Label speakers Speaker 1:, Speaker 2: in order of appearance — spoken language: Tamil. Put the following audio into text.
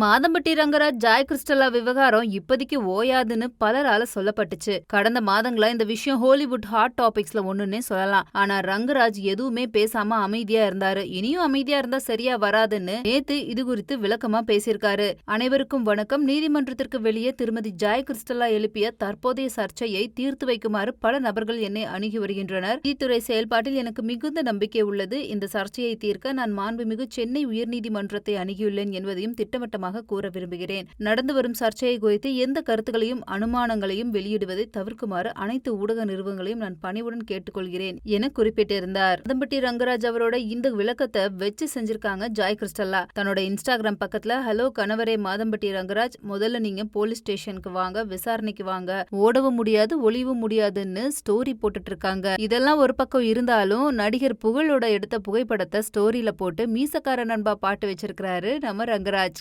Speaker 1: மாதம்பட்டி ரங்கராஜ் ஜாய் கிறிஸ்டலா விவகாரம் இப்போதைக்கு ஓயாதுன்னு பலரால சொல்லப்பட்டுச்சு. கடந்த மாதங்களா இந்த விஷயம் ஹாலிவுட் ஹாட் டாபிக்ஸ்ல ஒண்ணுன்னே சொல்லலாம். ஆனா ரங்கராஜ் எதுவுமே பேசாம அமைதியா இருந்தாரு. இனியும் அமைதியா இருந்தா சரியா வராதுன்னு நேத்து இது குறித்து விளக்கமா பேசியிருக்காரு. அனைவருக்கும் வணக்கம். நீதிமன்றத்திற்கு வெளியே திருமதி ஜாய் கிறிஸ்டலா எழுப்பிய தற்போதைய சர்ச்சையை தீர்த்து வைக்குமாறு பல நபர்கள் என்னை அணுகி வருகின்றனர். நீதித்துறை செயல்பாட்டில் எனக்கு மிகுந்த நம்பிக்கை உள்ளது. இந்த சர்ச்சையை தீர்க்க நான் மாண்புமிகு சென்னை உயர்நீதிமன்றத்தை அணுகியுள்ளேன் என்பதையும் திட்டவட்டமாக கூற விரும்புகிறேன். நடந்து வரும் சர்ச்சையை குறித்து எந்த கருத்துக்களையும் அனுமானங்களையும் வெளியிடுவதை தவிர்க்குமாறு அனைத்து ஊடக நிறுவனங்களையும் நான் பணிவுடன் கேட்டுக்கொள்கிறேன் என குறிப்பிட்டிருந்தார். அதம்பட்டி ரங்கராஜ் அவரோட இந்த விளக்கத்தை வச்சு செஞ்சிருக்காங்க ஜாய் கிறிஸ்டல்லா. தன்னோட இன்ஸ்டாகிராம் பக்கத்துல ஹலோ கணவரே மாதம்பட்டி ரங்கராஜ் முதல்ல நீங்க போலீஸ் ஸ்டேஷனுக்கு வாங்க விசாரணைக்கு வாங்க. ஓடவும் முடியாது ஒளிவும் முடியாதுன்னு ஸ்டோரி போட்டுட்டு இருக்காங்க இதெல்லாம் ஒரு பக்கம் இருந்தாலும் நடிகர் புகழோட எடுத்த புகைப்படத்தை ஸ்டோரியில போட்டு மீசக்கார நண்பா பாட்டு வச்சிருக்கிறாரு நம்ம ரங்கராஜ்.